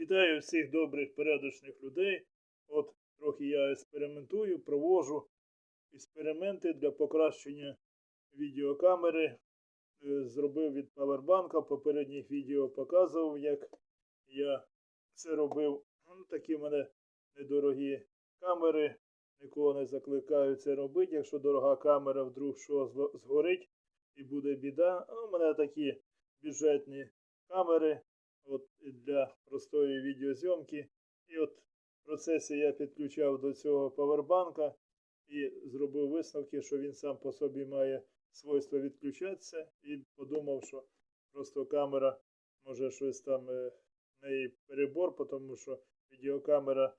Вітаю всіх добрих порядочних людей. От трохи я експериментую, провожу експерименти для покращення відеокамери. Е, Зробив від павербанка. Попередніх відео показував, як я це робив. Ну, такі в мене недорогі камери. Нікого не закликаю це робити. Якщо дорога камера вдруг що згорить і буде біда. У мене такі бюджетні камери от, для простої відеозйомки. І от в процесі я підключав до цього павербанка і зробив висновки, що він сам по собі має свойство відключатися, і подумав, що просто камера може щось там е, в перебор, тому що відеокамера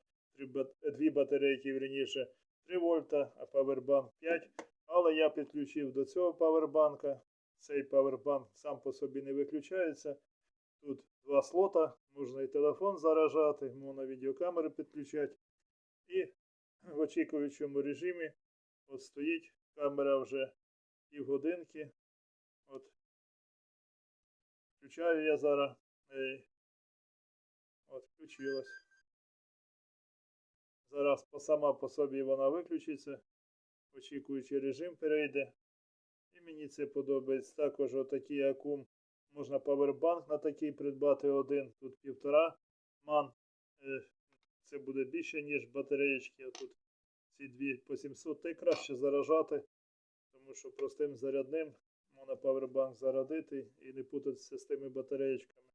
дві батарейки, вірніше 3 вольта, а павербанк 5. Але я підключив до цього павербанка. Цей павербанк сам по собі не виключається. Тут два слота, можна і телефон заражати, можна відеокамери підключати. І в очікуючому режимі от стоїть камера вже півгодинки. От. Включаю я зараз. Ей. От, включилась. Зараз по- сама по собі вона виключиться. Очікуючий режим перейде. І мені це подобається. Також отакий акум. Можна павербанк на такий придбати один. Тут півтора ман. Е, Це буде більше, ніж батареєчки. А тут ці дві по 700. Та й краще заражати, тому що простим зарядним можна павербанк зарядити і не путатися з тими батареєчками.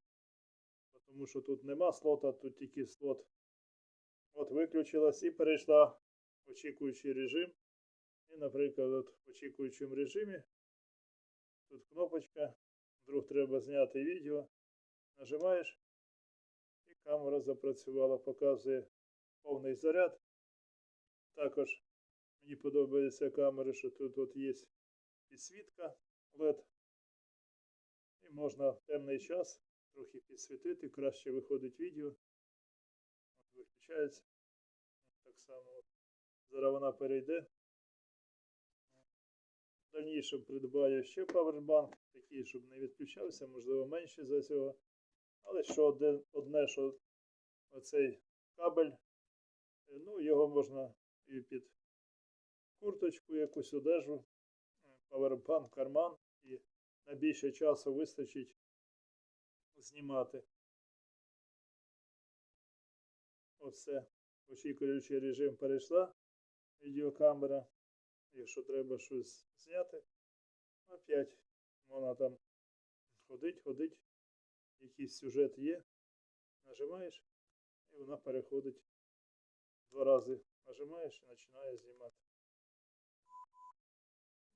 Тому що тут нема слота, тут тільки слот. От виключилась і перейшла в очікуючий режим. І, наприклад, от в очікуючому режимі тут кнопочка. Вдруг треба зняти відео. Нажимаєш, і камера запрацювала, показує повний заряд. Також мені подобається камери, що тут от є підсвітка LED. І можна в темний час трохи підсвітити, краще виходить відео. Виключається. Так само зараз вона перейде. Дальнішому придбаю ще павербанк, такий, щоб не відключався, можливо, менше за цього. Але що одне, одне що оцей кабель, е, ну, його можна і під курточку, якусь одежу, е, павербанк, карман, і на більше часу вистачить знімати. Оце очікуючий режим перейшла відеокамера. Якщо треба щось зняти, опять вона там ходить, ходить, якийсь сюжет є, нажимаєш, і вона переходить два рази нажимаєш і починає знімати.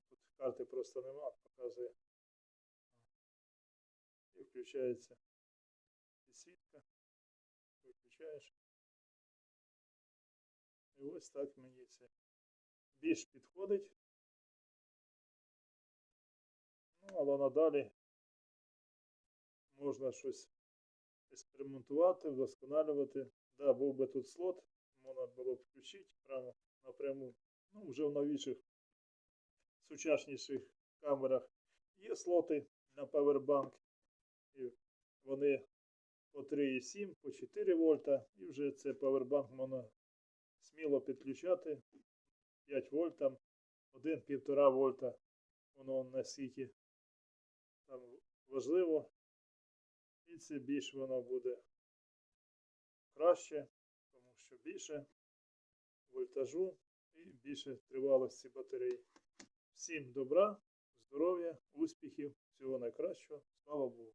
Тут карти просто нема, показує. І включається підсвітка, виключаєш. І ось так мені це більш підходить. Ну, але надалі можна щось експериментувати, вдосконалювати. Да, був би тут слот, можна було б включити прямо напряму. Ну, вже в новіших сучасніших камерах є слоти на павербанк. І вони по 3,7, по 4 вольта. І вже це павербанк можна сміло підключати 5 вольт, там 1-1,5 вольта. Воно наскільки там важливо. І це більш воно буде краще, тому що більше вольтажу і більше тривалості батареї. Всім добра, здоров'я, успіхів, всього найкращого. Слава Богу!